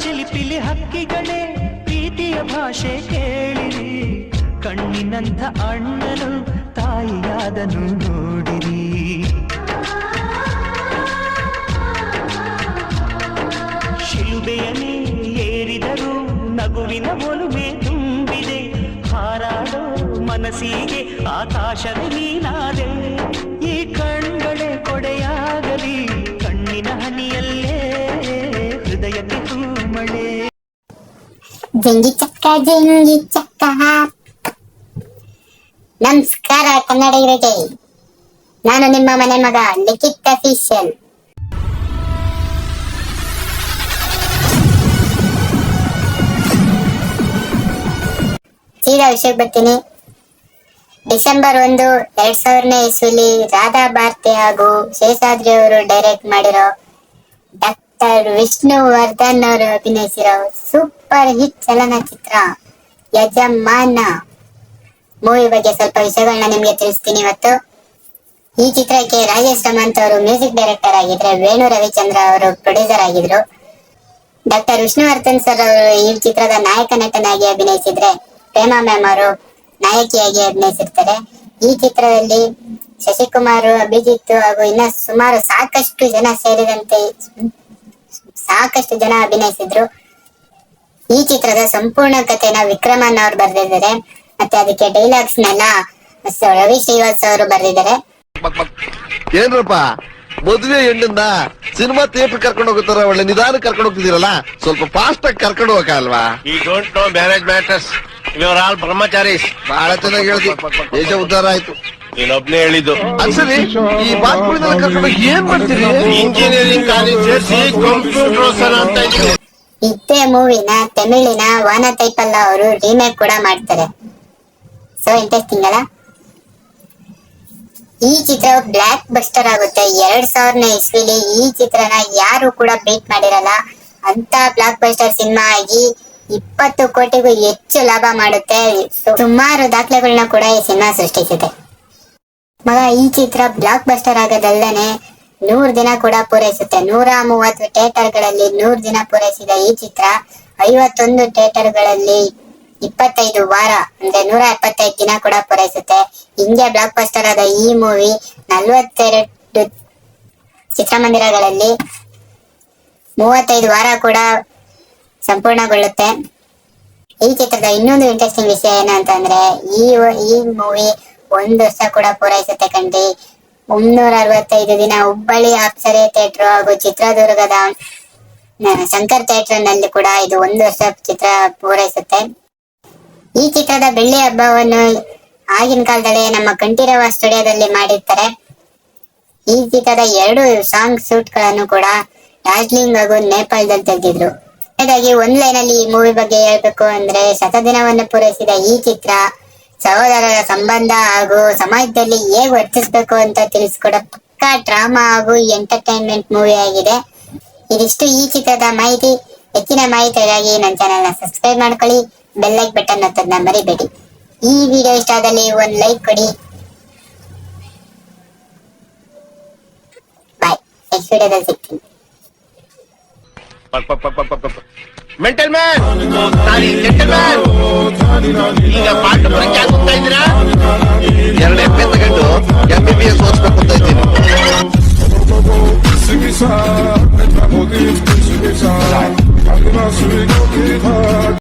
ಚಿಲಿಪಿಲಿ ಹಕ್ಕಿಗಳೇ, ಪ್ರೀತಿಯ ಭಾಷೆ ಕೇಳಿರಿ. ಕಣ್ಣಿನಂಥ ಅಣ್ಣನು, ತಾಯಿಯಾದನು ನೋಡಿರಿ. ಶಿಲುಬೆಯನೇ ಏರಿದರು ನಗುವಿನ ಒಲುಮೆ ತುಂಬಿದೆ. ಹಾರಾಡೋ ಮನಸ್ಸಿಗೆ ಆಕಾಶದ ನೀನಾದೆ. ತೂಮಳೆ ಜಿಂಗಿ ಚಕ್ಕ ಜಿಂಗಿ ಚಕ್ಕ. ನಮಸ್ಕಾರ ಕನ್ನಡಿಗರಿಗೆ ನಾನು ನಿಮ್ಮ ಮನೆ ಮಗ ಲಿಖಿತ್ ಅಫಿಷಿಯಲ್ ಸೀದಾ ವಿಷಯಕ್ಕೆ ಬರ್ತೀನಿ. ಡಿಸೆಂಬರ್ ಒಂದು, ಎರಡ್ ಸಾವಿರನೇ ಇಸ್ವಿಲಿ ರಾಧಾ ಭಾರತಿ ಹಾಗೂ ಶೇಷಾದ್ರಿ ಅವರು ಡೈರೆಕ್ಟ್ ಮಾಡಿರೋ ಡಾಕ್ಟರ್ ವಿಷ್ಣು ವರ್ಧನ್ ಅವರು ಅಭಿನಯಿಸಿರೋ ಸೂಪರ್ ಹಿಟ್ ಚಲನಚಿತ್ರ ಯಜಮಾನ. ಮೂವಿ ಬಗ್ಗೆ ಸ್ವಲ್ಪ ವಿಷಯಗಳನ್ನ ನಿಮ್ಗೆ ತಿಳಿಸ್ತೀನಿ ಇವತ್ತು. ಈ ಚಿತ್ರಕ್ಕೆ ರಾಜೇಶ್ ರಮಂತ್ ಅವರು ಮ್ಯೂಸಿಕ್ ಡೈರೆಕ್ಟರ್ ಆಗಿದ್ರೆ ವೇಣು ರವಿಚಂದ್ರ ಅವರು ಪ್ರೊಡ್ಯೂಸರ್ ಆಗಿದ್ರು. ಡಾಕ್ಟರ್ ವಿಷ್ಣುವರ್ಧನ್ ಸರ್ ಅವರು ಈ ಚಿತ್ರದ ನಾಯಕ ನಟನಾಗಿ ಅಭಿನಯಿಸಿದ್ರೆ ಪ್ರೇಮಾ ಮ್ಯಾಮ್ ಅವರು ನಾಯಕಿಯಾಗಿ ಅಭಿನಯಿಸಿರ್ತಾರೆ. ಈ ಚಿತ್ರದಲ್ಲಿ ಶಶಿಕುಮಾರ್, ಅಭಿಜಿತ್ ಹಾಗೂ ಇನ್ನ ಸುಮಾರು ಸಾಕಷ್ಟು ಜನ ಸೇರಿದಂತೆ ಸಾಕಷ್ಟು ಜನ ಅಭಿನಯಿಸಿದ್ರು. ಈ ಚಿತ್ರದ ಸಂಪೂರ್ಣ ಕಥೆನ ವಿಕ್ರಮನ್ ಅವರು ಬರೆದಿದ್ದಾರೆ. ಮತ್ತೆ ಅದಕ್ಕೆ ಡೈಲಾಗ್ಸ್ ನೆಲ್ಲ ರವಿ ಶ್ರೀವಾಸ್ ಅವರು ಬರೆದಿದ್ದಾರೆ. ಏನ್ರಪ್ಪ ಮದುವೆ ಹೆಣ್ಣಿಂದ ಸಿನಿಮಾ ತೇಪ್ ಕರ್ಕೊಂಡು ಹೋಗುತ್ತಾರ ಒಳ್ಳೆ ನಿಧಾನ ಕರ್ಕೊಂಡು ಹೋಗ್ತಿದ್ದೀರಲ್ಲ? ಸ್ವಲ್ಪ ಫಾಸ್ಟ್ ಆಗಿ ಕರ್ಕೊಂಡು ಹೋಗಲ್ವಾ ಈ ಡೋಂಟ್ ನೋ ಮ್ಯಾರೇಜ್ ಮ್ಯಾಟರ್ಸ್ ಇವರ್ ಆಲ್ ಬ್ರಹ್ಮಚಾರೀಸ್ ಬಹಳ ಚೆನ್ನಾಗಿ ಹೇಳ್ತಿ. ದೇಶ ಉದ್ಧಾರ ಆಯ್ತು. ನೀನೊಬ್ನೇ ಹೇಳಿದ್ದು. ಸರಿ ಈ ಕರ್ಕೊಂಡು ಹೋಗಿ ಏನ್ ಮಾಡ್ತೀರಿ? ಇಂಜಿನಿಯರಿಂಗ್ ಕಾಲೇಜ್ ಸೇರಿಸಿ ಕಂಪ್ಯೂಟರ್ ಅಂತ ಇದ್ದೀನಿ. ಇದೇ ಮೂವಿನ ತಮಿಳಿನ ವಾನ ತೈಪಲ್ಲ ಅವರು ರೀಮೇಕ್ ಕೂಡ ಮಾಡ್ತಾರೆ. ಸೊ ಇಂಟ್ರೆಸ್ಟಿಂಗ್ ಅಲ್ಲ? ಈ ಚಿತ್ರ ಬ್ಲಾಕ್ ಬಸ್ಟರ್ ಆಗುತ್ತೆ. ಎರಡ್ ಸಾವಿರನ ಇಸ್ವಿಲಿ ಈ ಚಿತ್ರನ ಯಾರು ಕೂಡ ಬೀಟ್ ಮಾಡಿರಲ್ಲ. ಅಂತ ಬ್ಲಾಕ್ ಬಸ್ಟರ್ ಸಿನಿಮಾ ಆಗಿ ಇಪ್ಪತ್ತು ಕೋಟಿಗೂ ಹೆಚ್ಚು ಲಾಭ ಮಾಡುತ್ತೆ. ಸುಮಾರು ದಾಖಲೆಗಳನ್ನ ಕೂಡ ಈ ಸಿನಿಮಾ ಸೃಷ್ಟಿಸಿದೆ. ಮಗ, ಈ ಚಿತ್ರ ಬ್ಲಾಕ್ ಬಸ್ಟರ್ ಆಗೋದಲ್ಲದೆ ನೂರ್ ದಿನ ಕೂಡ ಪೂರೈಸುತ್ತೆ. ನೂರ ಮೂವತ್ತು ಥಿಯೇಟರ್ಗಳಲ್ಲಿ ನೂರ್ ದಿನ ಪೂರೈಸಿದ ಈ ಚಿತ್ರ ಐವತ್ತೊಂದು ಥಿಯೇಟರ್ಗಳಲ್ಲಿ ಇಪ್ಪತ್ತೈದು ವಾರ, ಅಂದ್ರೆ ನೂರ ಎಪ್ಪತ್ತೈದು ದಿನ ಕೂಡ ಪೂರೈಸುತ್ತೆ. ಹಿಂಗೆ ಬ್ಲಾಕ್ ಬಸ್ಟರ್ ಆದ ಈ ಮೂವಿ ನಲ್ವತ್ತೆರಡು ಚಿತ್ರಮಂದಿರಗಳಲ್ಲಿ ಮೂವತ್ತೈದು ವಾರ ಕೂಡ ಸಂಪೂರ್ಣಗೊಳ್ಳುತ್ತೆ. ಈ ಚಿತ್ರದ ಇನ್ನೊಂದು ಇಂಟ್ರೆಸ್ಟಿಂಗ್ ವಿಷಯ ಏನಂತಂದ್ರೆ, ಈ ಈ ಮೂವಿ ಒಂದು ವರ್ಷ ಕೂಡ ಪೂರೈಸುತ್ತೆ ಕಂಡ್ರಿ ಮುನ್ನೂರ ಅರವತ್ತೈದು ದಿನ ಹುಬ್ಬಳ್ಳಿ ಅಪ್ಸರೆ ಥಿಯೇಟರ್ ಹಾಗೂ ಚಿತ್ರದುರ್ಗದ ಶಂಕರ್ ಥಿಯೇಟರ್ನಲ್ಲಿ ಕೂಡ ಇದು ಒಂದು ವರ್ಷ ಚಿತ್ರ ಪೂರೈಸುತ್ತೆ. ಈ ಚಿತ್ರದ ಬೆಳ್ಳಿ ಹಬ್ಬವನ್ನು ಆಗಿನ ಕಾಲದಲ್ಲಿ ನಮ್ಮ ಕಂಠೀರವ ಸ್ಟುಡಿಯೋದಲ್ಲಿ ಮಾಡಿರ್ತಾರೆ. ಈ ಚಿತ್ರದ ಎರಡು ಸಾಂಗ್ ಶೂಟ್ಗಳನ್ನು ಕೂಡ ಡಾರ್ಜಿಲಿಂಗ್ ಹಾಗೂ ನೇಪಾಳದಲ್ಲಿ ತೆಗೆದಿದ್ರು. ಹಾಗಾಗಿ ಒಂದ್ ಲೈನ್ ಅಲ್ಲಿ ಈ ಮೂವಿ ಬಗ್ಗೆ ಹೇಳ್ಬೇಕು ಅಂದ್ರೆ ಶತದಿನವನ್ನು ಪೂರೈಸಿದ ಈ ಚಿತ್ರ ಸಹೋದರರ ಸಂಬಂಧ ಹಾಗೂ ಸಮಾಜದಲ್ಲಿ ಹೇಗೆ ವರ್ತಿಸ್ಬೇಕು ಅಂತ ತಿಳಿಸ್ಕೊಡೋ ಪಕ್ಕಾ ಡ್ರಾಮಾ ಹಾಗೂ ಎಂಟರ್ಟೈನ್ಮೆಂಟ್ ಮೂವಿ ಆಗಿದೆ. ಇದಿಷ್ಟು ಈ ಚಿತ್ರದ ಮಾಹಿತಿ. ಹೆಚ್ಚಿನ ಮಾಹಿತಿಗಾಗಿ ನನ್ನ ಚಾನೆಲ್ ಸಬ್ಸ್ಕ್ರೈಬ್ ಮಾಡ್ಕೊಳ್ಳಿ. ಬೆಲ್ ಲೈಕ್ ಬಟನ್ ಒತ್ತೋದನ್ನ ಮರಿಬೇಡಿ. ಈ ವಿಡಿಯೋ ಇಷ್ಟ ಆದಲ್ಲಿ ಒಂದು ಲೈಕ್ ಕೊಡಿ. ಬಾಯ್ ನೆಕ್ಸ್ಟ್ ವಿಡಿಯೋದಲ್ಲಿ ಸಿಗ್ತೀನಿ. ಮೆಂಟಲ್ ಮ್ಯಾನ್ ಈಗ ಪಾಠ ಬರಕ್ಕೆ ಆಗ್ತಾ ಇದ್ದೀರಾ ಎರಡು ಎಮ್ಮೆ ತಗೊಂಡು ಎಂ ಬಿ ಬಿ ಎಸ್ ಓದಿಸ್ಬೇಕು ಅಂತ ಇದ್ದೀನಿ Sing